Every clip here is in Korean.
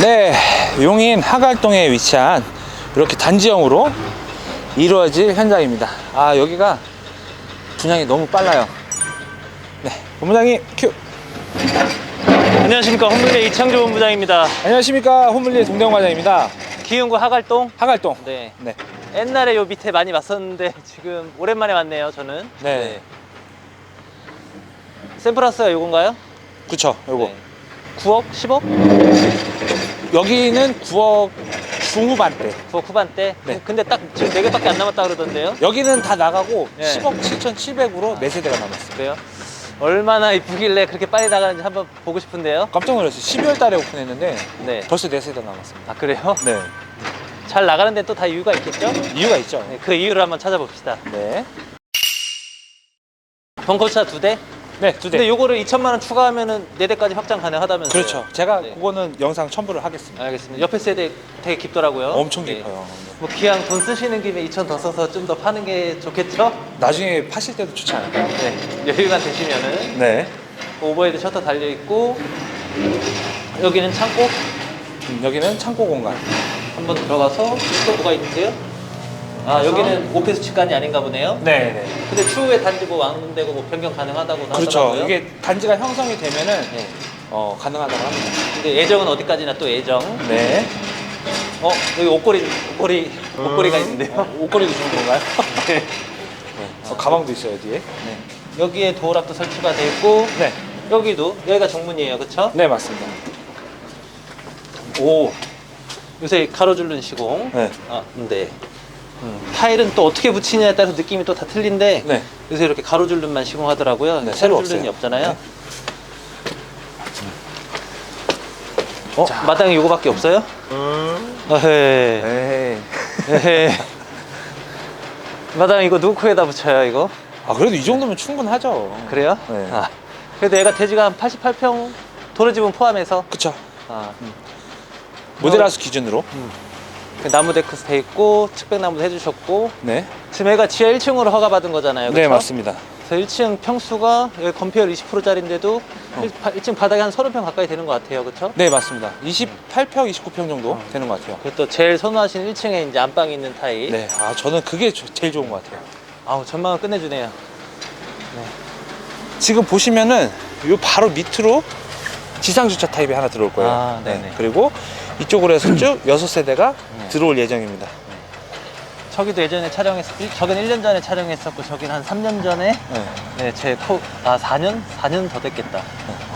네, 용인 하갈동에 위치한 이렇게 단지형으로 이루어질 현장입니다. 아, 여기가 분양이 너무 빨라요. 네, 본부장님 큐. 안녕하십니까 홍문의 이창조 본부장입니다. 안녕하십니까, 호물리의 동대원 과장입니다. 기흥구 하갈동. 하갈동. 네. 네. 옛날에 요 밑에 많이 왔었는데 지금 오랜만에 왔네요. 저는. 네. 샘플하우스가 요건가요? 그쵸, 요거. 네. 9억, 10억? 여기는 9억 중후반대. 9억 후반대. 네. 근데 딱 지금 4 개밖에 안 남았다 그러던데요. 여기는 다 나가고 네. 10억 7,700으로 네 세대가 남았어요. 그래요? 얼마나 이쁘길래 그렇게 빨리 나가는지 한번 보고 싶은데요. 깜짝 놀랐어요. 12월 달에 오픈했는데 네. 벌써 네 세대 남았습니다. 아 그래요? 네. 잘 나가는 데 또 다 이유가 있겠죠? 이유가 있죠. 네, 그 이유를 한번 찾아봅시다. 네. 벙커차 두 대? 네, 두 대. 근데 요거를 2천만 원 추가하면은 네 대까지 확장 가능하다면서요? 그렇죠. 제가 네. 그거는 영상 첨부를 하겠습니다. 알겠습니다. 옆에 세대 되게 깊더라고요. 엄청 네. 깊어요. 뭐 기왕 돈 쓰시는 김에 2천 더 써서 좀 더 파는 게 좋겠죠? 나중에 파실 때도 좋지 않을까요? 네. 여유가 되시면은 네. 오버헤드 셔터 달려 있고 여기는 창고 음, 여기는 창고 공간. 한번 들어가서 또 뭐가 있는데요? 아 여기는 오피스 직관이 아닌가 보네요. 네, 네. 근데 추후에 단지 뭐 왕되고 뭐 변경 가능하다고 그렇죠. 하더라고요. 이게 단지가 형성이 되면은 네. 어, 가능하다고 합니다. 근데 예정은 어디까지나 또 예정. 네. 어 여기 옷걸이 옷걸이 옷걸이가 있는데요. 옷걸이도 주는 건가요? 네. 네. 어, 가방도 있어요, 뒤에. 네. 여기에 도어락도 설치가 돼 있고 네. 여기도 여기가 정문이에요, 그렇죠? 네, 맞습니다. 오 요새 가로줄눈 시공. 네. 아, 네. 음, 타일은 또 어떻게 붙이냐에 따라서 느낌이 또 다 틀린데 네. 요새 이렇게 가로줄눈만 시공하더라고요. 네, 새로 가로줄눈이 없어요. 없잖아요. 네. 어 마당에 요거밖에 없어요? 어헤. 에이. 에헤. 마당 이거 누구 코에다 붙여요 이거? 아, 그래도 이 정도면 충분하죠. 그래요? 네. 아, 그래도 얘가 대지가 한 88평 도로지분 포함해서 그쵸. 아, 모델하우스 기준으로. 그 나무 데크스 돼 있고 측백나무도 해주셨고 네. 지금 얘가 지하 1층으로 허가받은 거잖아요. 네, 그쵸? 맞습니다. 그래서 1층 평수가 여기 건폐율 20%짜리인데도 어. 1, 층 바닥이 한 30평 가까이 되는 것 같아요. 그렇죠? 네, 맞습니다. 28평, 29평 정도 되는 것 같아요. 그리고 또 제일 선호하시는 1층에 이제 안방이 있는 타입. 네. 아, 저는 그게 조- 제일 좋은 것 같아요. 아우 전망을 끝내주네요. 지금 보시면은 요 바로 밑으로 지상 주차 타입이 하나 들어올 거예요. 아, 네네. 그리고 이쪽으로 해서 쭉 여섯 세대가 들어올 예정입니다. 저기도 예전에 촬영했, 저긴 1년 전에 촬영했었고 저긴 한 3년 전에 네. 네, 제 코, 아, 4년? 4년 더 됐겠다.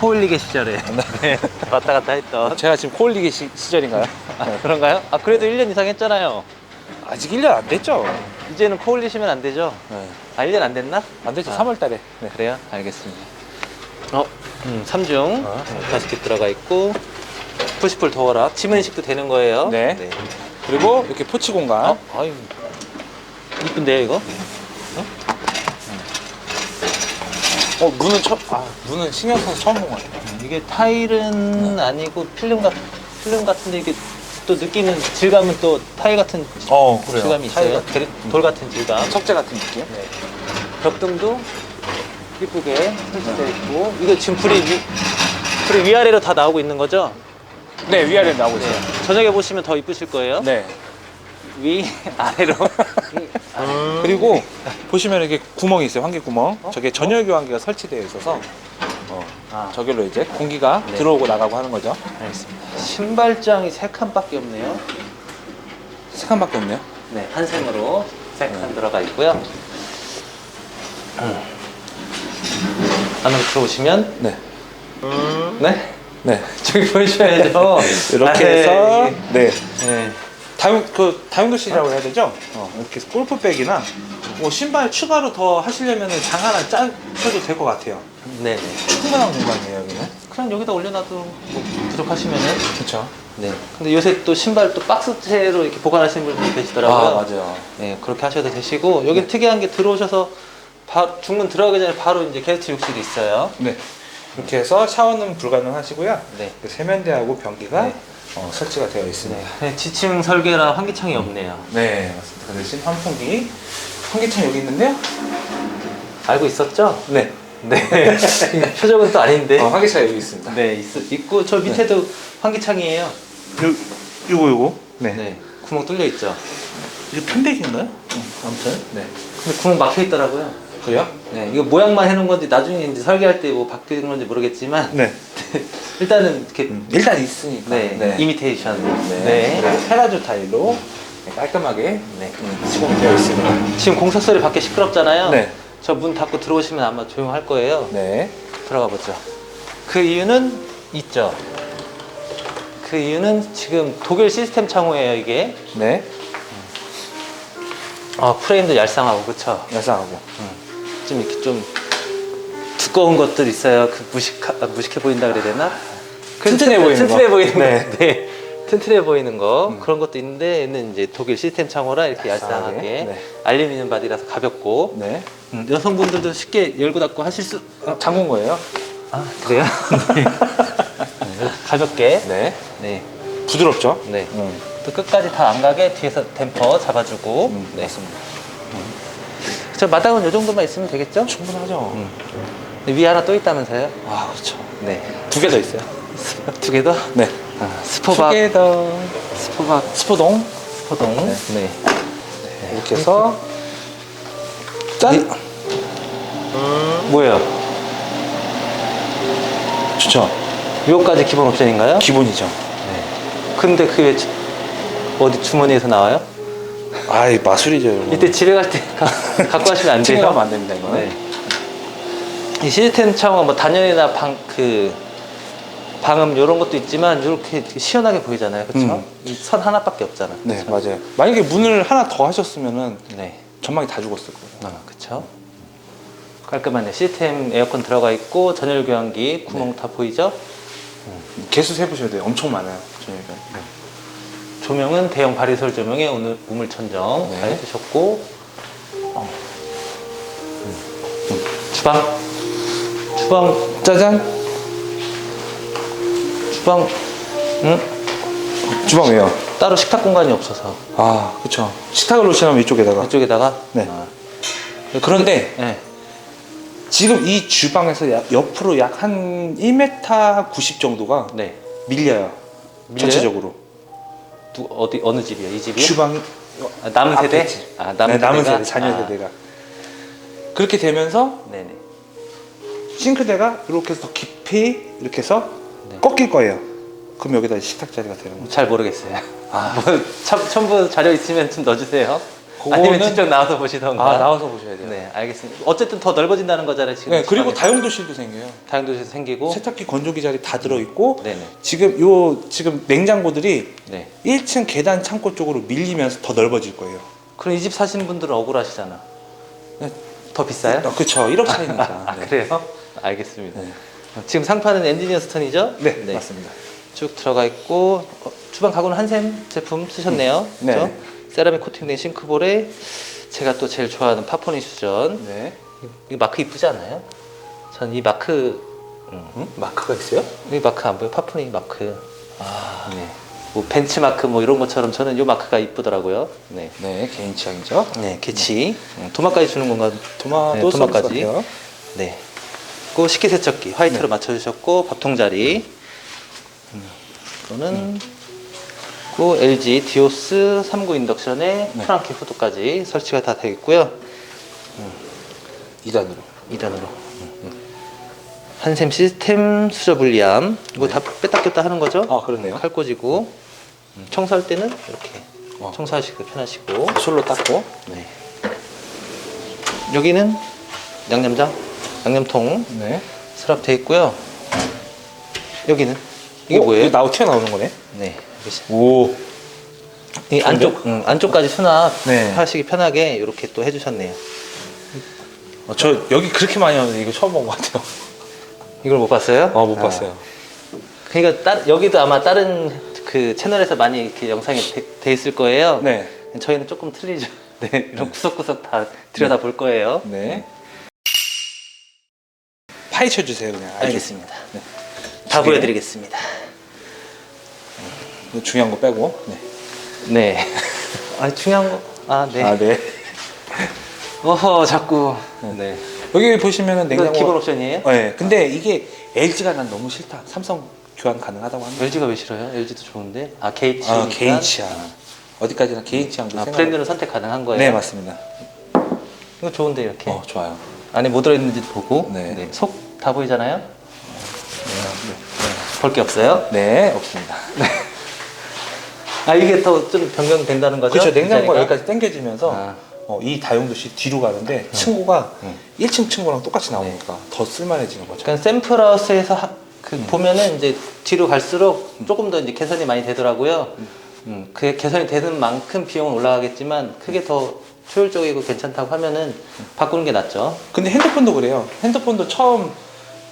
코올리게 시절에. 네. 왔다 갔다 했던. 제가 지금 코올리기 시, 시절인가요? 아, 그런가요? 아, 그래도 1년 이상 했잖아요. 아직 1년 안 됐죠. 이제는 코올리시면 안 되죠? 네. 아, 1년 안 됐나? 안 됐죠. 아. 3월 달에. 네. 그래요? 알겠습니다. 어, 음, 3중. 어. 가스켓 들어가 있고, 푸시풀 도어락. 지문 인식도 되는 거예요. 네. 그리고 이렇게 포치 공간. 어, 아유. 이쁜데요, 이거? 어, 문은 처음, 아, 문은 신경 써서 처음 본것 같아요. 이게 타일은 아니고 필름 같 필름 같은데 이게 또 느끼는 질감은 또 타일 같은 어, 질감이 있어요. 네. 돌 같은 질감. 석재 같은 느낌? 벽등도 이쁘게 설치되어 있고 이거 지금 불이 위, 불이 위아래로 다 나오고 있는 거죠? 네, 위아래 나오고 있어요. 저녁에 보시면 더 이쁘실 거예요. 네. 위 아래로. 그리고 보시면 이렇게 구멍이 있어요. 환기 구멍. 저게 전열 교 환기가 설치되어 있어서 어, 아, 저길로 이제 공기가 네. 들어오고 나가고 하는 거죠. 알겠습니다. 신발장이 세 칸밖에 없네요. 세 칸밖에 없네요. 네, 한 샘으로 세 칸 들어가 있고요. 음. 안으로 들어오시면 네. 네 네. 저기 보셔야죠. 이렇게 아, 네. 해서 네. 네. 다용 그 다용도실이라고 해야 되죠? 어, 이렇게 골프백이나 뭐 신발 추가로 더 하시려면 장 하나 짜셔도 될 것 같아요. 네. 네. 충분한 공간이에요 여기는. 그냥 여기다 올려놔도 뭐 부족하시면은. 그렇죠. 네. 근데 요새 또 신발 또 박스채로 이렇게 보관하시는 분들이 계시더라고요. 아 맞아요. 네, 그렇게 하셔도 되시고 여기 네. 특이한 게 들어오셔서 바, 중문 들어가기 전에 바로 이제 게스트 욕실이 있어요. 네. 이렇게 해서 샤워는 불가능하시고요. 네. 그 세면대하고 변기가 네. 어, 설치가 되어 있습니다. 네. 네, 지층 설계라 환기창이 없네요. 네, 맞습니다. 그 대신 환풍기, 환기창 여기 있는데요. 알고 있었죠? 네, 네. 표정은 또 아닌데. 어, 환기창 여기 있습니다. 네, 있, 있고 저 밑에도 환기창이에요. 이거 이거. 네. 네. 구멍 뚫려 있죠. 이게 펜백인가요? 아무튼. 네. 근데 구멍 막혀 있더라고요. 그래요? 네. 이거 모양만 해놓은 건지 나중에 이제 설계할 때 뭐 바뀌는 건지 모르겠지만 네. 일단은 이렇게 음, 일단 있으니까. 네. 이미테이션. 네. 네. 테라조 타일로 네, 깔끔하게 네. 시공이 되어 있습니다. 지금 공사 소리 밖에 시끄럽잖아요. 네. 저 문 닫고 들어오시면 아마 조용할 거예요. 네. 들어가 보죠. 그 이유는 있죠. 그 이유는 지금 독일 시스템 창호예요, 이게. 네. 아, 프레임도 얄쌍하고, 그쵸? 야상하고. 좀 이렇게 좀 두꺼운 것들 있어요. 그 무식하, 아, 무식해 보인다 그래야 되나? 그 튼튼해 보이는 튼튼해 거. 보이는 네. 거. 네. 튼튼해 보이는 거. 그런 것도 있는데, 얘는 이제 독일 시스템 창호라 이렇게 얄쌍하게. 네. 알루미늄 바디라서 가볍고. 네. 음, 여성분들도 쉽게 열고 닫고 하실 수. 어, 잠근 거예요? 아, 그래요? 네. 가볍게. 네. 네. 부드럽죠? 네. 음. 또 끝까지 다 안 가게 뒤에서 댐퍼 잡아주고. 음, 네. 맞습니다. 저 마당은 이 정도만 있으면 되겠죠? 충분하죠. 근데 위에 하나 또 있다면서요? 아, 그렇죠. 네. 두 개 더 있어요. 두 개 더? 네. 아, 스포박, 투게더 스포박, 스포동 스포동. 네. 네. 이렇게 해서 짠! 뭐예요? 좋죠. 이거까지 기본 옵션인가요? 기본이죠. 근데 그게 어디 주머니에서 나와요? 아이 마술이죠. 이런 이때 집에 갈 때 갖고 가시면 안 돼요? 팅하면 안 됩니다 이거는. 네. 이 시스템 창호가 뭐 단열이나 방 그 방음 이런 것도 있지만 이렇게 시원하게 보이잖아요, 그렇죠? 음. 이 선 하나밖에 없잖아. 네, 그쵸? 맞아요. 만약에 문을 하나 더 하셨으면은 네, 전망이 다 죽었을 거예요. 아, 그렇죠. 깔끔하네. 시스템 에어컨 들어가 있고 전열 교환기 구멍 네. 다 보이죠? 개수 세 보셔야 돼요. 엄청 많아요. 저희가. 조명은 대형 바리솔 조명에 오늘 우물 천정 네. 잘 해주셨고 어. 음. 주방 주방 짜잔. 주방 응? 주방 왜요? 따로 식탁 공간이 없어서 아, 그렇죠. 식탁을 놓으시면 이쪽에다가. 이쪽에다가 네. 아, 그런데 네. 지금 이 주방에서 약- 옆으로 약 한 1m 90 정도가 네. 밀려요. 밀려요? 전체적으로. 누, 어디 어느 집이요? 이 집이요? 주방이 아, 남은 앞에 세대? 아 남은 네, 남은 세대가? 세대, 자녀 아, 세대가. 그렇게 되면서 네네. 싱크대가 이렇게 해서 더 깊이 이렇게 해서 네. 꺾일 거예요. 그럼 여기다 식탁 자리가 되는 거죠. 잘 모르겠어요. 아, 뭐 첨, 첨부 자료 있으면 좀 넣어주세요. 그거는- 아니면 직접 나와서 보시던가. 아, 나와서 보셔야 돼요. 네, 알겠습니다. 어쨌든 더 넓어진다는 거잖아요, 지금. 네, 그리고. 다용도실도 생겨요. 다용도실 생기고. 세탁기 건조기 자리 다 들어 있고 네네. 지금 요 지금 냉장고들이 네. 1층 계단 창고 쪽으로 밀리면서 더 넓어질 거예요. 그럼 이 집 사시는 분들은 억울하시잖아. 네. 더 비싸요? 아, 그쵸. 1억 차이니까. 아, 네. 그래요? 알겠습니다. 네. 지금 상판은 엔지니어 스톤이죠? 네, 맞습니다. 쭉 들어가 있고 어, 주방 가구는 한샘 제품 쓰셨네요. 네. 그죠? 세라믹 코팅된 싱크볼에 제가 또 제일 좋아하는 파포니 수전. 네. 이 마크 이쁘지 않아요? 전 이 마크 음, 음? 마크가 있어요? 이 마크 안 보여? 파포니 마크. 아, 네. 뭐 벤치 마크 뭐 이런 것처럼 저는 이 마크가 이쁘더라고요. 네. 네, 개인 취향이죠. 네, 개치. 음, 도마까지 주는 건가? 도마도 네, 도마까지. 같아요. 네. 그 식기세척기 화이트로 네. 맞춰주셨고 밥통 자리. 음, 이거 는그 LG 디오스 39 인덕션에 네. 프랑키 후드까지 설치가 다 되어 있고요. 2단으로. 2단으로. 한샘 시스템 수저 분리함. 이거 다 뺐다 꼈다 하는 거죠? 아, 그렇네요. 칼 꽂이고 음, 청소할 때는 이렇게 어. 청소하시기 편하시고 솔로 닦고. 네. 여기는 양념장, 양념통 네. 수납돼 있고요. 여기는 이게 어, 뭐예요? 이거 나오 튀어나오는 거네. 네. 시- 오. 이 안쪽 응, 안쪽까지 수납 네. 하시기 편하게 이렇게 또 해주셨네요. 어, 저 여기 그렇게 많이 하는데 이거 처음 본 것 같아요. 이걸 못 봤어요? 아, 못 봤어요. 그러니까 따, 여기도 아마 다른 그 채널에서 많이 이렇게 영상이 돼, 돼 있을 거예요. 네. 저희는 조금 틀리죠. 네, 이런 구석구석 다 들여다 볼 거예요. 네. 파헤쳐 주세요, 그냥. 알겠습니다. 네. 다. 보여드리겠습니다. 중요한 거 빼고. 네. 네. 아 중요한 거. 아 네. 아, 네. 어허 자꾸. 네. 여기 보시면은 이거 냉장고. 기본 옵션이에요? 네. 근데 이게 LG가 난 너무 싫다. 삼성 교환 가능하다고 합니다. LG가 왜 싫어요? LG도 좋은데. 아 개인 아, 개인 취향. 어디까지나 개인 취향도 아. 브랜드는 선택 가능한 거예요. 네 맞습니다. 이거 좋은데 이렇게 어 좋아요. 안에 뭐 들어있는지 보고 네. 속다 보이잖아요. 볼 게 없어요. 네 없습니다. 아 이게 더 좀 변경된다는 거죠? 그렇죠. 냉장고가 디자인이? 여기까지 당겨지면서 아. 어, 이 다용도시 뒤로 가는데 층고가 음. 1층 층고랑 똑같이 나오니까 더 쓸만해지는 거죠. 그러니까 샘플하우스에서 하- 그 보면은 이제 뒤로 갈수록 조금 더 이제 개선이 많이 되더라고요. 음, 그 개선이 되는 만큼 비용은 올라가겠지만 크게 더 효율적이고 괜찮다고 하면은 바꾸는 게 낫죠. 근데 핸드폰도 그래요. 핸드폰도 처음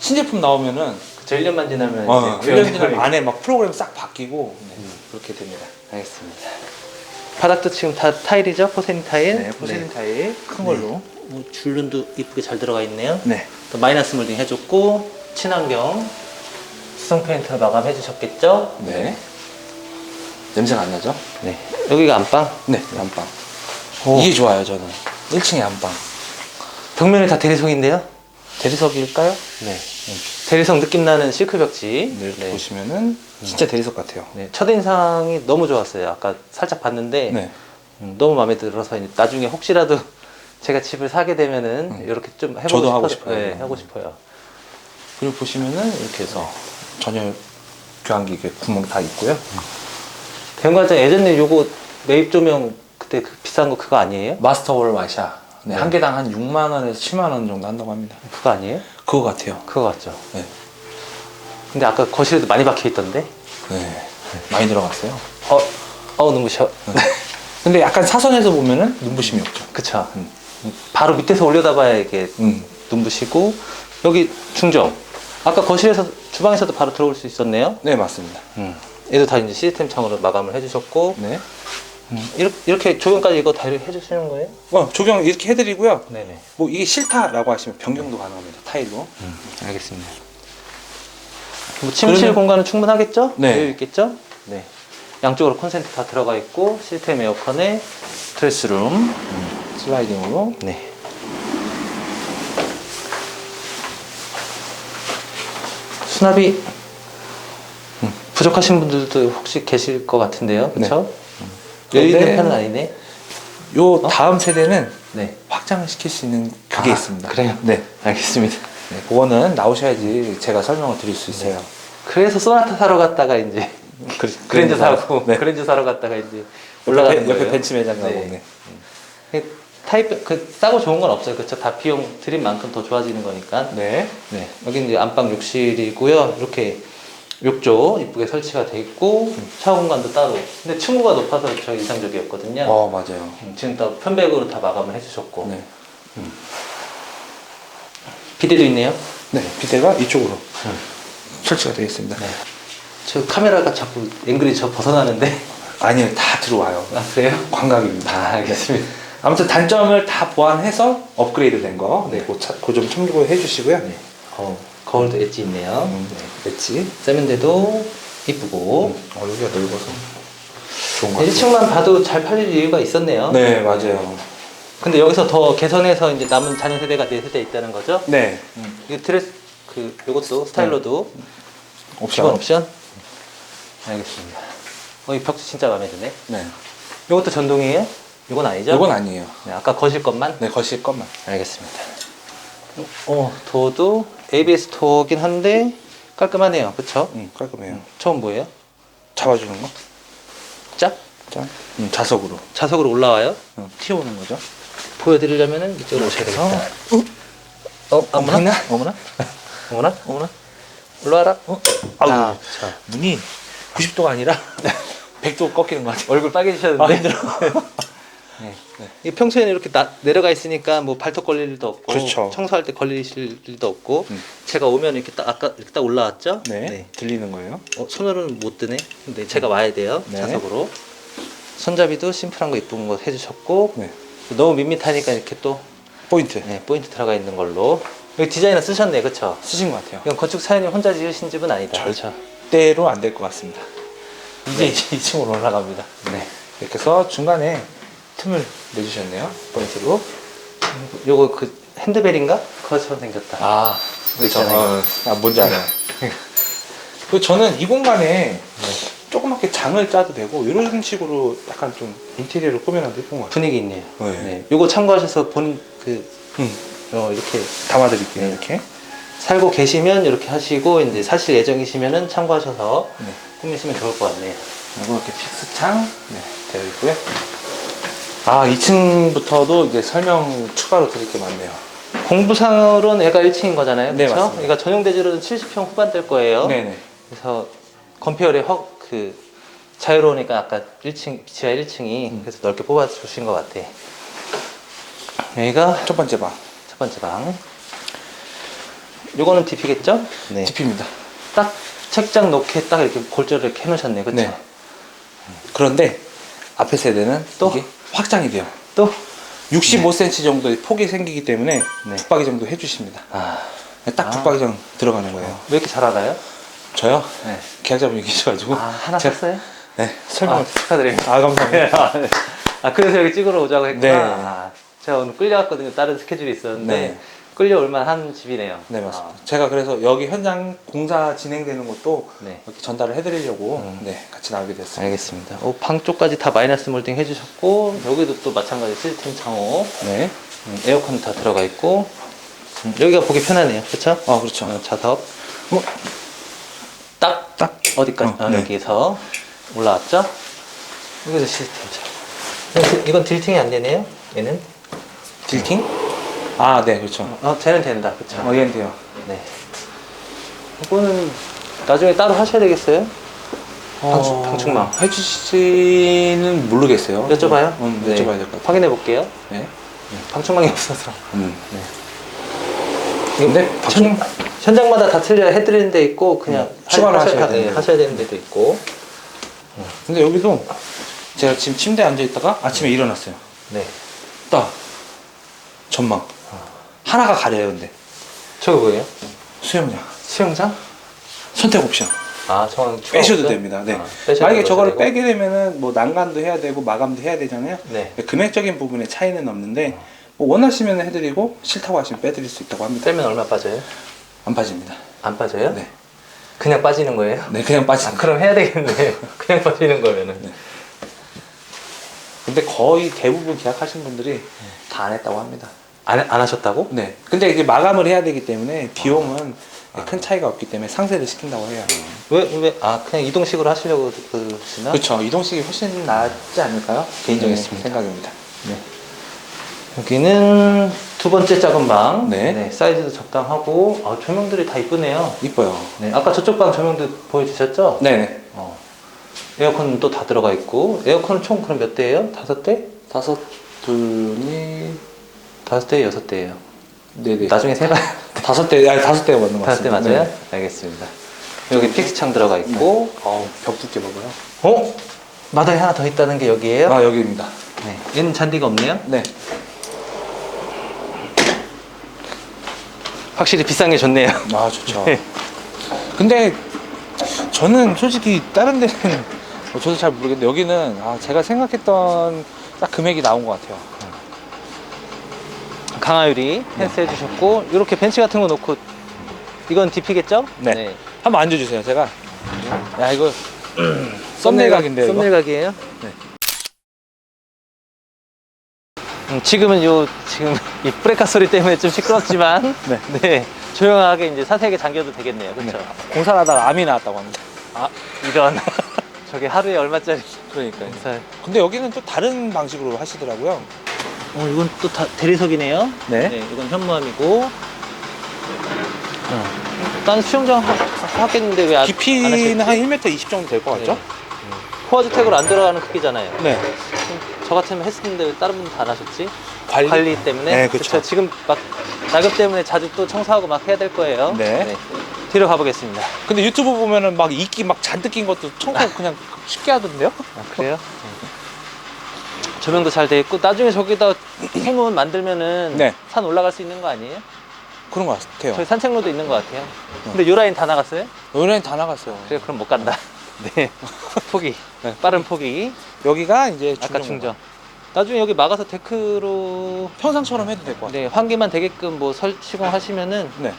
신제품 나오면은 그쵸, 1년만 지나면 어, 이제 1년 구형이 지나면 안에 막 프로그램 싹 바뀌고 네, 그렇게 됩니다. 알겠습니다. 바닥도 지금 다 타일이죠? 포세린 타일? 네, 포세린 타일 큰 걸로. 뭐 줄눈도 이쁘게 잘 들어가 있네요. 네. 또 마이너스 몰딩 해줬고 친환경 수성 페인트로 마감 해 주셨겠죠? 네. 냄새가 안 나죠? 네. 여기가 안방. 네. 안방. 오. 이게 좋아요, 저는. 1층에 안방. 벽면이 다 대리석인데요? 대리석일까요? 네. 대리석 느낌 나는 실크 벽지. 네, 이렇게 네. 보시면은 진짜 대리석 같아요. 네. 첫인상이 너무 좋았어요. 아까 살짝 봤는데 네. 음, 너무 마음에 들어서 이제 나중에 혹시라도 제가 집을 사게 되면은 음. 이렇게 좀 해보고 저도 하고 싶어요. 네, 하고 싶어요. 그리고 보시면은 이렇게 해서 전열 교환기 이게 구멍 다 있고요. 변과장 예전에 요거 매입 조명 그때 그 비싼 거 그거 아니에요? 마스터월 와샤. 네, 네. 한 개당 한 6만 원에서 7만 원 정도 한다고 합니다. 그거 아니에요? 그거 같아요. 그거 같죠. 네. 근데 아까 거실에도 많이 박혀 있던데. 네. 많이 들어갔어요. 어, 어 눈부셔. 근데 약간 사선에서 보면은 눈부심이 없죠. 그쵸. 음. 바로 밑에서 올려다봐야 이게 음. 눈부시고 여기 중정. 아까 거실에서 주방에서도 바로 들어올 수 있었네요. 네, 맞습니다. 음. 얘도 다 이제 시스템 창으로 마감을 해주셨고 네. 음. 이렇게, 이렇게 조경까지 이거 다 해주시는 거예요? 어, 조경 이렇게 해드리고요. 네네. 뭐 이게 싫다라고 하시면 변경도 가능합니다. 타일로. 음. 알겠습니다. 뭐 침실 그러면- 공간은 충분하겠죠? 네. 여유 있겠죠? 네. 양쪽으로 콘센트 다 들어가 있고 시스템 에어컨에 드레스룸. 슬라이딩으로. 네. 수납이 음, 부족하신 분들도 혹시 계실 것 같은데요, 그렇죠? 있는 네. 편은 아니네. 요 다음 세대는 네. 확장을 시킬 수 있는 그게 아, 있습니다. 그래요? 네. 알겠습니다. 네. 그거는 나오셔야지 제가 설명을 드릴 수 있어요. 그래서 소나타 사러 갔다가 이제 그, 그랜저 사고 네. 그랜저 사러 갔다가 이제 올라가는 옆에 거예요. 벤치 매장 가고. 네. 네. 그 타입 그 싸고 좋은 건 없어요. 그렇죠? 다 비용 들인 만큼 더 좋아지는 거니까. 네. 네. 여기 이제 안방 욕실이고요. 이렇게 욕조 이쁘게 설치가 돼 있고 샤워 공간도 따로. 근데 층고가 높아서 저 이상적이었거든요. 어 맞아요. 음, 지금 다 편백으로 다 마감을 해주셨고 네. 비데도 있네요. 네. 비대가 이쪽으로 설치가 되어 있습니다. 네. 저 카메라가 자꾸 앵글이 저 벗어나는데. 아니요, 다 들어와요. 아 그래요? 광각입니다. 아 알겠습니다. 아무튼 단점을 다 보완해서 업그레이드 된 거, 네, 그좀 참고해 주시고요. 네. 어, 거울도 엣지 있네요. 음, 네, 엣지. 세면대도 이쁘고 어, 여기가 넓어서 좋은 것 같아요. 1층만 봐도 잘 팔릴 이유가 있었네요. 네, 맞아요. 근데 여기서 더 개선해서 이제 남은 자녀 세대가 네 세대 있다는 거죠? 네, 이 드레스 그 요것도 스타일러도 옵션. 기본 옵션. 알겠습니다. 어, 이 벽지 진짜 마음에 드네. 네, 요것도 전동이에요? 이건 아니죠? 이건 아니에요. 네, 아까 거실 것만? 네, 거실 것만. 알겠습니다. 어, 도어도 ABS 도어긴 한데 깔끔하네요. 그쵸? 음, 깔끔해요. 처음 뭐예요? 잡아주는 거. 짝? 자, 음, 자석으로 자석으로 올라와요? 음, 튀어오는 거죠. 보여드리려면은 이쪽으로 오셔야 되겠다. 어, 어, 어머나? 어머나? 어머나? 어머나? 올라와라. 어? 아우, 아, 자. 눈이 90도가 아니라 100도 꺾이는 것 같아요. 얼굴 빨개지셨는데. 아, 힘들어. 네. 이 평소에는 이렇게 나- 내려가 있으니까 뭐 발톱 걸릴 일도 없고 그렇죠. 청소할 때 걸리실 일도 없고 음. 제가 오면 이렇게 딱 아까 이렇게 딱 올라왔죠? 네, 들리는 거예요. 어, 손으로는 못 드네. 근데 제가 와야 돼요. 네. 자석으로. 손잡이도 심플한 거 이쁜 거 해주셨고 네, 너무 밋밋하니까 이렇게 또 포인트 네, 포인트 들어가 있는 걸로 여기 디자인을 쓰셨네, 그렇죠? 쓰신 것 같아요. 이건 건축 사장님 혼자 지으신 집은 아니다. 절- 그렇죠? 때로 안 될 것 같습니다. 이제 네. 2층으로 올라갑니다. 네. 이렇게 해서 중간에 틈을 내주셨네요. 포인트로. 요거 그 핸드벨인가? 그것처럼 생겼다. 아, 그거 있잖아요. 아, 뭔지 알아요. 그 저는 이 공간에 조그맣게 장을 짜도 되고 이런 식으로 약간 좀 인테리어를 꾸며놔도 예쁜 것 같아요. 분위기 있네요. 네. 네. 요거 참고하셔서 본인 그 음, 어, 이렇게 담아드릴게요. 네. 이렇게. 살고 계시면 이렇게 하시고 이제 사실 예정이시면은 참고하셔서 네. 꾸미시면 좋을 것 같네요. 이렇게 픽스창 네, 되어 있고요. 아, 2층부터도 이제 설명 추가로 드릴 게 많네요. 공부상으로는 애가 1층인 거잖아요. 네, 그렇죠? 맞습니다. 그러니까 전용 대지로는 70평 후반대일 거예요. 네네. 그래서 건폐율이 확 그 자유로우니까 아까 1층 지하 1층이 음. 그래서 넓게 뽑아 주신 것 같아. 여기가 첫 번째 방. 첫 번째 방. 요거는 DP겠죠? 네. DP입니다. 딱 책장 놓게 딱 이렇게 골조를 이렇게 해놓으셨네요. 그렇죠? 네. 그런데 앞에 세대는 또? 이게 확장이 돼요. 또 65cm 정도의 폭이 생기기 때문에 네. 붙박이 정도 해주십니다. 아, 딱 아. 붙박이 정 들어가는 거예요. 왜 이렇게 잘 알아요? 저요? 네. 계약자분이 계셔가지고. 아, 하나 제가- 샀어요? 네, 설명을. 아, 축하드립니다. 아, 감사합니다. 아, 네. 아, 그래서 여기 찍으러 오자고 했구나. 네. 아, 제가 오늘 끌려왔거든요. 다른 스케줄이 있었는데 네. 끌려올 만한 집이네요. 네, 맞습니다. 제가 그래서 여기 현장 공사 진행되는 것도 아, 네. 이렇게 전달을 해드리려고 음. 네, 같이 나오게 됐습니다. 알겠습니다. 어, 방 쪽까지 다 마이너스 몰딩 해주셨고 여기도 또 마찬가지 시스템 창호 네. 음, 에어컨 다 들어가 있고 음, 여기가 보기 편하네요. 그렇죠? 어, 그렇죠. 어, 좌석 뭐, 딱 딱. 어디까지? 어, 아, 네. 여기서 올라왔죠? 여기서 시스템 창. 이건 딜팅이 안 되네요. 얘는 딜팅? 아, 네, 그렇죠. 어, 쟤는 된다. 그렇죠? 어, 얘는 돼요. 네. 이거는 나중에 따로 하셔야 되겠어요? 방충- 방충망. 해주시는 모르겠어요. 여쭤봐요? 음, 네. 여쭤봐야 될 것 같아요. 확인해 볼게요. 네. 방충망이 없어서. 음. 네. 근데 박충 현장마다 다 틀려 해드리는 데 있고 그냥 음, 추가로 하셔야 네, 되는 데도 하셔야 되는 데도 있고. 근데 여기도 제가 지금 침대에 앉아 있다가 아침에 일어났어요. 네. 딱 전망 하나가 가려요. 근데 저거 뭐예요? 수영장 수영장? 선택 옵션 아, 저건 추가 빼셔도 없어요? 됩니다. 네. 아, 빼셔도 만약에 되고 저거를 되고. 빼게 되면은 뭐 난간도 해야 되고 마감도 해야 되잖아요. 네. 금액적인 부분에 차이는 없는데 뭐 원하시면 해드리고 싫다고 하시면 빼드릴 수 있다고 합니다. 빼면 얼마 빠져요? 안 빠집니다. 안 빠져요? 네. 그냥 빠지는 거예요? 네, 그냥 아, 빠집니다. 그럼 해야 되겠네. 그냥 빠지는 거면은. 네. 근데 거의 대부분 계약하신 분들이 다 안 했다고 합니다. 안, 안 하셨다고? 네. 근데 이제 마감을 해야 되기 때문에 비용은 큰 차이가 없기 때문에 상세를 시킨다고 해요. 왜, 왜, 아, 그냥 이동식으로 하시려고 그러시나? 그렇죠. 이동식이 훨씬 낫지 않을까요? 개인적인 네. 생각입니다. 네. 여기는 두 번째 작은 방. 네. 사이즈도 적당하고, 아, 조명들이 다 이쁘네요. 이뻐요. 네. 아까 저쪽 방 조명도 보여주셨죠? 네네. 어. 에어컨 또다 들어가 있고, 에어컨은 총 그럼 몇 대예요? 다섯 대? 다섯 둘이 다섯 대, 여섯 대예요. 네네. 나중에 세봐요. 다섯 대, 아니 다섯 대가 맞는 것 다섯 대 같습니다. 맞아요? 알겠습니다. 여기 픽스 창 들어가 있고, 어우, 벽 두께 봐봐요. 어? 마당에 하나 더 있다는 게 여기예요? 아, 여기입니다. 네. 얘는 잔디가 없네요? 네. 확실히 비싼 게 좋네요. 아, 좋죠. 네. 근데 저는 솔직히 다른 데는 뭐 저도 잘 모르겠는데 여기는 아, 제가 생각했던 딱 금액이 나온 것 같아요. 강화유리 펜스 해주셨고 이렇게 벤치 같은 거 놓고 이건 DP겠죠? 네. 한번 앉아주세요, 제가. 야, 이거 썸네일 각인데요, 이거? 썸네일 각이에요? 네. 음, 지금은 요 지금 이 브레이크 소리 때문에 좀 시끄럽지만 네. 네, 조용하게 이제 사색에 잠겨도 되겠네요, 그렇죠? 네. 공사를 하다가 암이 나왔다고 합니다. 아 이런 저게 하루에 얼마짜리? 그러니까요. 공사- 근데 여기는 또 다른 방식으로 하시더라고요. 어 이건 또 다, 대리석이네요. 네. 이건 현무암이고. 어. 난 수영장 하, 하겠는데 왜 안, 안 깊이는? 한 1m 20 정도 될 것 같죠? 코어주택으로 안 들어가는 크기잖아요. 네. 저 같으면 했었는데 왜 다른 분들 안 하셨지? 관리? 때문에. 네, 그쵸. 그쵸. 지금 막 낙엽 때문에 자주 또 청소하고 막 해야 될 거예요. 네. 뒤로 가보겠습니다. 근데 유튜브 보면은 막 이끼 막 잔뜩 낀 것도 청소 그냥 쉽게 하던데요? 아, 그래요? 조명도 잘 돼 있고 나중에 저기다 해놓은 만들면은 네. 산 올라갈 수 있는 거 아니에요? 그런 것 같아요. 저희 산책로도 있는 것 같아요. 근데 요 라인 다 나갔어요? 연예인 다 나갔어요. 그래 그럼 못 간다. 네. 포기. 네. 빠른 포기. 여기가 이제 아까 충전 충전. 나중에 여기 막아서 데크로 평상처럼 해도 될 것 같아요. 네, 환기만 되게끔 뭐 설, 시공하시면은 네.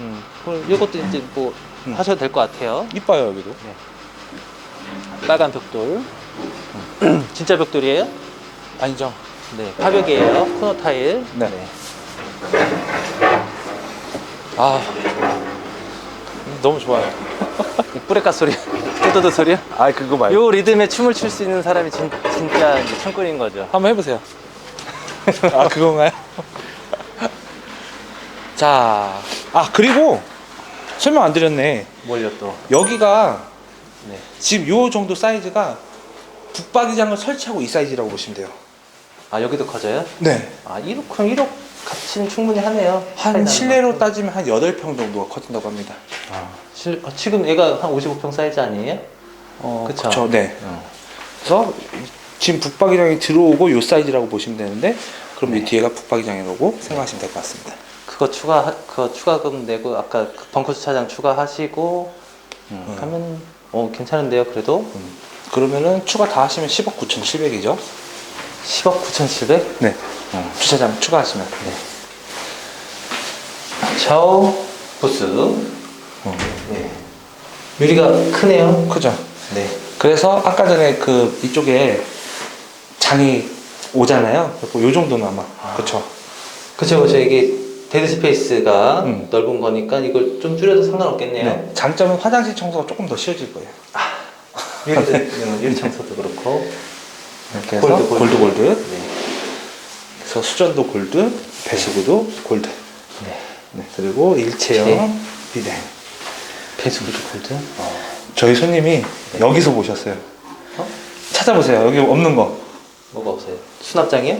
음, 그럼 이것도 이제 뭐 음. 하셔도 될 것 같아요. 이뻐요 여기도. 빨간 벽돌. 진짜 벽돌이에요? 아니죠. 네. 파벽이에요. 코너 타일. 네. 아 너무 좋아요. 이 뿌레까 소리, 뚜두두 소리요? 아 그거 말고. 요 리듬에 춤을 출 수 있는 사람이 진, 진짜 이제 천꾼인 거죠. 한번 해보세요. 아 그건가요? 자, 아 그리고 설명 안 드렸네. 뭘요 또? 여기가 네. 지금 요 정도 사이즈가 북박이장을 설치하고 이 사이즈라고 보시면 돼요. 아 여기도 커져요? 네. 아 1억 그럼 1억 값이는 충분히 하네요. 한 실내로. 따지면 한 8평 정도가 커진다고 합니다. 아, 실, 아, 지금 얘가 한 55평 사이즈 아니에요? 어, 그쵸. 그쵸. 네. 어. 그래서 지금 북박이장이 들어오고 요 사이즈라고 보시면 되는데 그럼 네. 이 뒤에가 북박이장이라고 생각하시면 될 것 같습니다. 그거 추가 그거 추가금 내고 아까 그 벙커 주차장 추가하시고 음, 음. 하면 어 괜찮은데요 그래도 그러면은 추가 다 하시면 10억 9,700이죠. 10억 9,700? 네. 주차장 추가하시면. 네. 샤오 부스 네. 유리가 크네요. 크죠. 네. 그래서 아까 전에 그 이쪽에 장이 오잖아요. 그요 정도는 아마 그렇죠. 그쵸 그쵸 이게 데드 스페이스가 음. 넓은 거니까 이걸 좀 줄여도 상관없겠네요. 네. 장점은 화장실 청소가 조금 더 쉬워질 거예요. 유리도 유리 청소도 그렇고. 이렇게 해서 골드, 골드 골드. 골드. 네. 그래서 수전도 골드, 배수구도 골드. 네. 네. 그리고 일체형 네. 비대. 배수구도 골드. 저희 손님이 여기서 보셨어요. 어? 찾아보세요. 여기 없는 거. 뭐가 없어요? 수납장이요?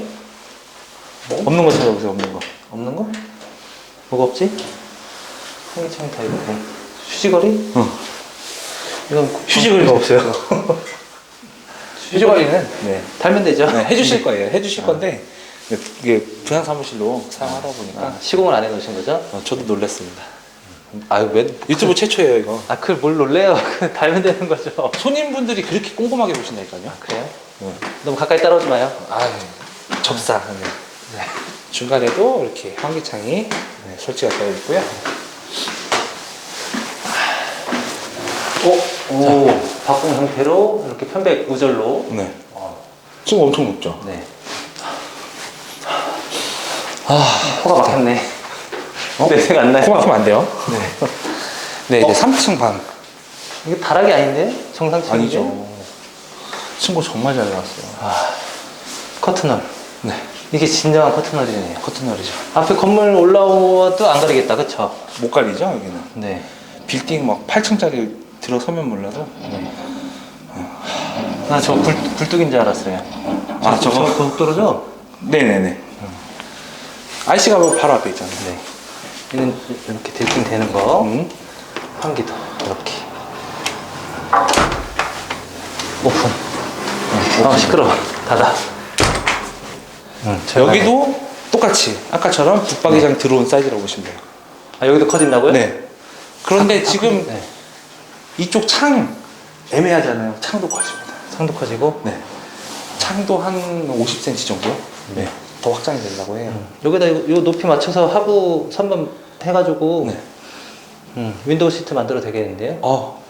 없는 거 찾아보세요. 없는 거. 없는 거? 뭐가 없지? 환기창 다 있고 휴지거리? 어. 이건 휴지거리가 없어요. 휴지거리는 네. 달면 되죠? 네, 해주실 거예요. 해주실 건데 이게 분양 사무실로 사용하다 보니까 아, 시공을 안 해놓으신 거죠? 어, 저도 놀랐습니다. 아유 왜? 유튜브 최초예요 이거. 아 그걸 뭘 놀래요? 그 달면 되는 거죠. 손님분들이 그렇게 꼼꼼하게 보신다니까요. 그래요? 네. 너무 가까이 따라오지 마요. 아, 접사. 네. 중간에도 이렇게 환기창이 네, 설치가 되어 있고요. 오, 오. 바꾼 형태로 이렇게 편백 우절로. 네. 어, 지금 엄청 높죠. 네. 아, 코가 막혔네. 어? 냄새가 안 나요. 코 막히면 안 돼요. 네. 네, 이제 어? 3층 방. 이게 다락이 아닌데? 정상층인데? 아니죠. 친구 정말 잘 나왔어요. 아, 커튼홀. 네. 이게 진정한 커튼홀이네요. 커튼널이죠. 앞에 건물 올라와도 안 가리겠다, 그쵸? 못 갈리죠, 여기는. 네. 빌딩 막 8층짜리 들어서면 몰라도. 나저 굴, 굴뚝인 줄 알았어요. 아, 저거? 저 고속도로죠? 네네네. IC가 바로 앞에 있잖아요. 네. 이는 이렇게 딜팅 되는 거. 음. 환기도 이렇게. 오픈. 아, 시끄러워. 닫아. 응. 여기도 똑같이 아까처럼 북박이장 들어온 사이즈라고 보시면 돼요. 아, 여기도 커진다고요? 네. 그런데 아, 지금 네. 이쪽 창 애매하잖아요. 창도 커집니다. 창도 커지고. 네. 창도 한 50cm 정도? 네. 더 확장이 된다고 해요. 여기다 요, 요 높이 맞춰서 하부 선반 해가지고 네. 음, 윈도우 시트 만들어도 되겠는데요? 어,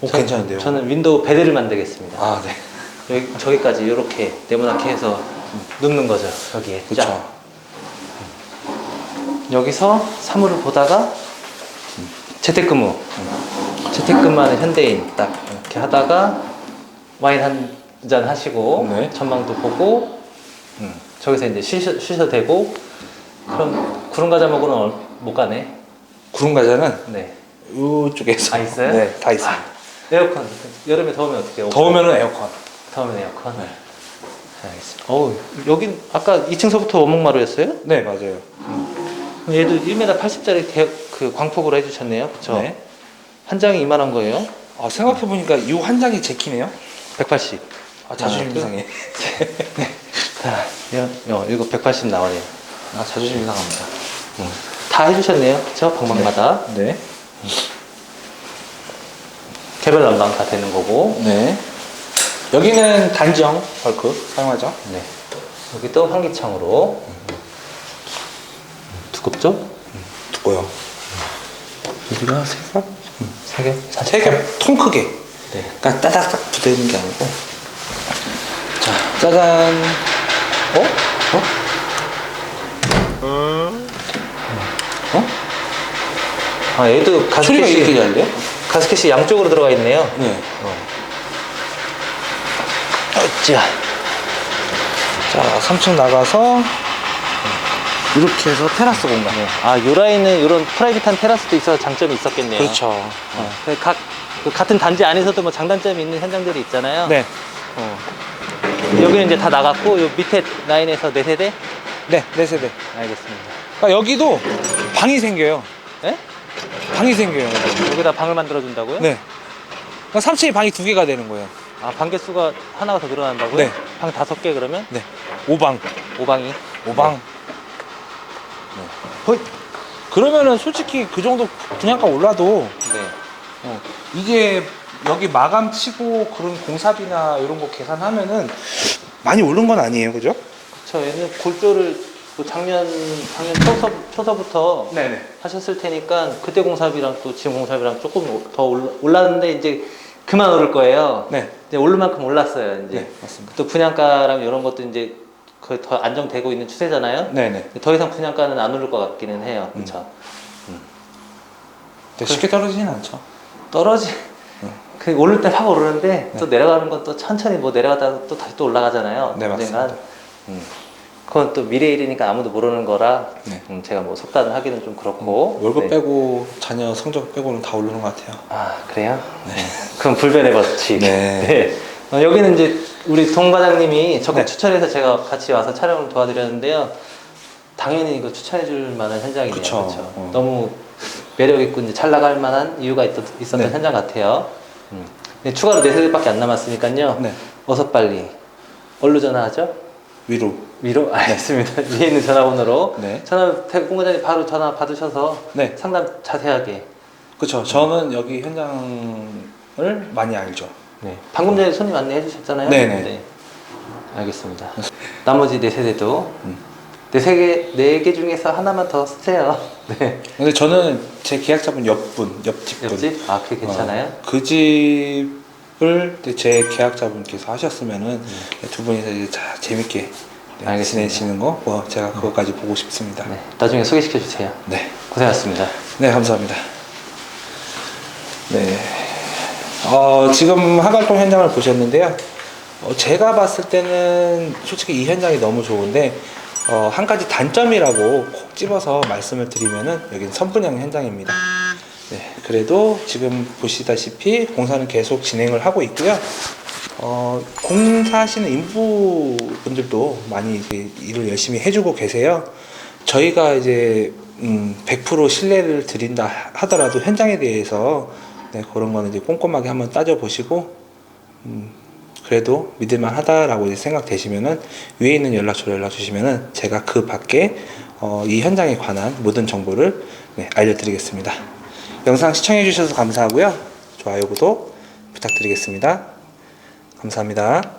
오, 저- 괜찮은데요? 저는 윈도우 베드를 만들겠습니다. 아, 네. 여기, 저기까지 이렇게 네모나게 해서 눕는 거죠. 여기에. 그쵸. 쫙. 여기서 사물을 보다가 재택근무. 재택근무하는 현대인 딱 이렇게 하다가 와인 한 잔 하시고 네. 전망도 보고 음, 저기서 이제 쉬셔, 쉬셔도 되고 그럼 구름 과자 먹으러 얼- 못 가네. 구름 과자는 네. 이쪽에서. 아, 있어요? 네, 다 있어요. 에어컨. 여름에 더우면 어떻게 해요? 더우면은 에어컨. 더우면 에어컨. 네. 알겠습니다. 어우, 여긴 아까 2층서부터 원목마루였어요? 네, 맞아요. 그럼 얘도 1m 80짜리 대, 그 광폭으로 해주셨네요. 그쵸? 네. 한 장이 이만한 거예요. 아, 생각해 보니까 이 한 장이 제 키네요? 180. 아, 자존심 하나, 둘. 이상해. 자, 여, 여, 이거 180 나오네요. 아, 자존심 이상합니다. 다 해주셨네요. 그쵸? 방방마다. 네. 개별 난방 다 되는 거고. 네. 여기는 단지형 벌크 사용하죠. 네. 여기 또 환기창으로. 두껍죠? 두고요. 여기가 색깔? 세 개? 세겹통 크게. 네. 그러니까 따닥딱 붙어 있는 게 아니고. 자, 짜잔. 어? 어? 어? 아, 얘도 소리가 가스켓이 이렇게 잘돼요? 가스켓이 양쪽으로 들어가 있네요. 네. 어찌야. 자, 3층 나가서 이렇게 해서 테라스 공간. 아, 요 라인은 이런 프라이빗한 테라스도 있어서 장점이 있었겠네요. 그렇죠. 어, 그 각, 그 같은 단지 안에서도 뭐 장단점이 있는 현장들이 있잖아요. 네. 어. 여기는 이제 다 나갔고, 요 밑에 라인에서 네 세대? 네, 네 세대. 알겠습니다. 그러니까 여기도 방이 생겨요. 예? 방이 생겨요. 여기다 방을 만들어준다고요? 네. 그러니까 3층에 방이 두 개가 되는 거예요. 아, 방 개수가 하나가 더 늘어난다고요? 네. 방 다섯 개 그러면? 네. 5방. 오방이 5방. 네. 거의 그러면은 솔직히 그 정도 분양가 올라도 네. 어, 이게 여기 마감 치고 그런 공사비나 이런 거 계산하면은 많이 오른 건 아니에요, 그죠? 저 얘는 골조를 또 작년, 작년 초서, 초서부터 네네. 하셨을 테니까 그때 공사비랑 또 지금 공사비랑 조금 더 올라- 올랐는데 이제 그만 오를 거예요. 네. 이제 오를 만큼 올랐어요. 이제 네, 맞습니다. 또 분양가랑 이런 것도 이제 거의 더 안정되고 있는 추세잖아요. 네네. 더 이상 분양가는 안 오를 것 같기는 해요. 그렇죠. 네, 쉽게 떨어지진 않죠. 떨어지. 네. 그 오를 때 확 오르는데 또 내려가는 건 또 천천히 뭐 내려갔다가 또 다시 또 올라가잖아요. 네, 맞습니다. 언젠간. 음. 그건 또 미래 일이니까 아무도 모르는 거라 네. 음, 제가 뭐 속단을 하기는 좀 그렇고. 월급 네. 빼고 자녀 성적 빼고는 다 오르는 것 같아요. 아 그래요? 네. 그럼 불변의 법칙. 네. 어, 여기는 이제 우리 동 과장님이 적극 네. 추천해서 제가 같이 와서 촬영을 도와드렸는데요. 당연히 이거 추천해줄 만한 현장이네요. 그쵸. 그쵸? 어. 너무 매력 있고 이제 잘 나갈 만한 이유가 있, 있었던 네. 현장 같아요. 음. 네, 추가로 네 세대밖에 안 남았으니까요. 네. 어서 빨리. 어디로 전화하죠? 위로. 위로? 알겠습니다. 위에 있는 전화번호로 네. 전화 공 과장님 바로 전화 받으셔서 네. 상담 자세하게. 그렇죠. 저는 여기 현장을 많이 알죠. 네. 방금 전에 손님 안내해 주셨잖아요. 네네. 알겠습니다. 나머지 네 세대도 음. 네 세개 네개 중에서 하나만 더 쓰세요. 네. 근데 저는 제 계약자분 옆분, 옆집 분. 옆집? 아, 그게 괜찮아요? 어, 그 집을 제 계약자분께서 하셨으면은 두 분이서 이제 자, 재밌게 네, 음. 알겠습니다. 지내시는 거, 뭐 제가 그것까지 보고 싶습니다. 네. 나중에 소개시켜 주세요. 네. 고생하셨습니다. 네, 감사합니다. 네. 어, 지금 하갈동 현장을 보셨는데요. 어, 제가 봤을 때는 솔직히 이 현장이 너무 좋은데, 어, 한 가지 단점이라고 콕 집어서 말씀을 드리면은 여기는 선분양 현장입니다. 네, 그래도 지금 보시다시피 공사는 계속 진행을 하고 있고요. 어, 공사하시는 인부분들도 많이 일을 열심히 해주고 계세요. 저희가 이제 음, 100% 신뢰를 드린다 하더라도 현장에 대해서 네, 그런 거는 이제 꼼꼼하게 한번 따져보시고 음, 그래도 믿을만 하다라고 생각되시면은 위에 있는 연락처로 연락 주시면은 제가 그 밖에 어, 이 현장에 관한 모든 정보를 네, 알려드리겠습니다. 영상 시청해 주셔서 감사하고요. 좋아요, 구독 부탁드리겠습니다. 감사합니다.